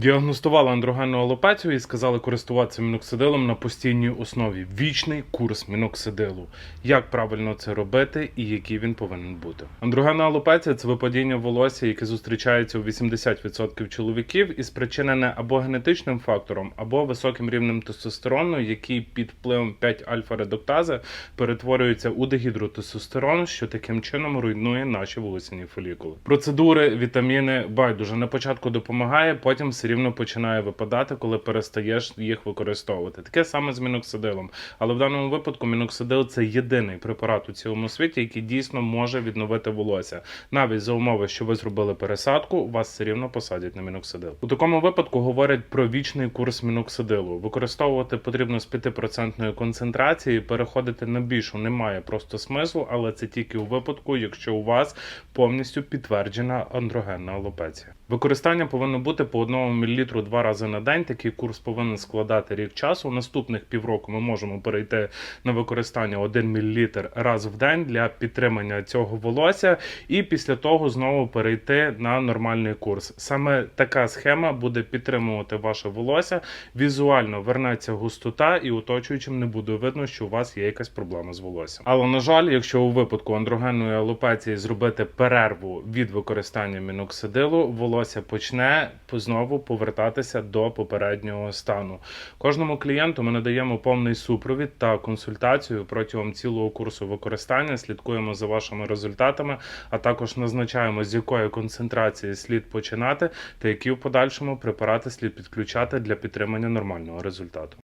Діагностували андрогенну алопецію і сказали користуватися міноксидилом на постійній основі. Вічний курс міноксидилу. Як правильно це робити і який він повинен бути? Андрогенна алопеція це випадіння волосся, яке зустрічається у 80% чоловіків і спричинене або генетичним фактором, або високим рівнем тестостерону, який під впливом 5 альфа-редуктази перетворюється у дегідротестостерон, що таким чином руйнує наші волосяні фолікули. Процедури, вітаміни байдуже на початку допомагає, потім все рівно починає випадати, коли перестаєш їх використовувати. Таке саме з міноксидилом. Але в даному випадку міноксидил це єдиний препарат у цілому світі, який дійсно може відновити волосся. Навіть за умови, що ви зробили пересадку, вас все рівно посадять на міноксидил. У такому випадку говорять про вічний курс міноксидилу. Використовувати потрібно з 5% концентрації, переходити на більшу немає просто смислу, але це тільки у випадку, якщо у вас повністю підтверджена андрогенна алопеція. Використання повинно бути по 1 мл два рази на день. Такий курс повинен складати рік часу. Наступних півроку ми можемо перейти на використання 1 мл раз в день для підтримання цього волосся, і після того знову перейти на нормальний курс. Саме така схема буде підтримувати ваше волосся. Візуально вернеться густота, і оточуючим не буде видно, що у вас є якась проблема з волоссям. Але на жаль, якщо у випадку андрогенної алопеції зробити перерву від використання міноксидилу, волосся почне знову повертатися до попереднього стану. Кожному клієнту ми надаємо повний супровід та консультацію протягом цілого курсу використання. Слідкуємо за вашими результатами, а також назначаємо з якої концентрації слід починати, та які в подальшому препарати слід підключати для підтримання нормального результату.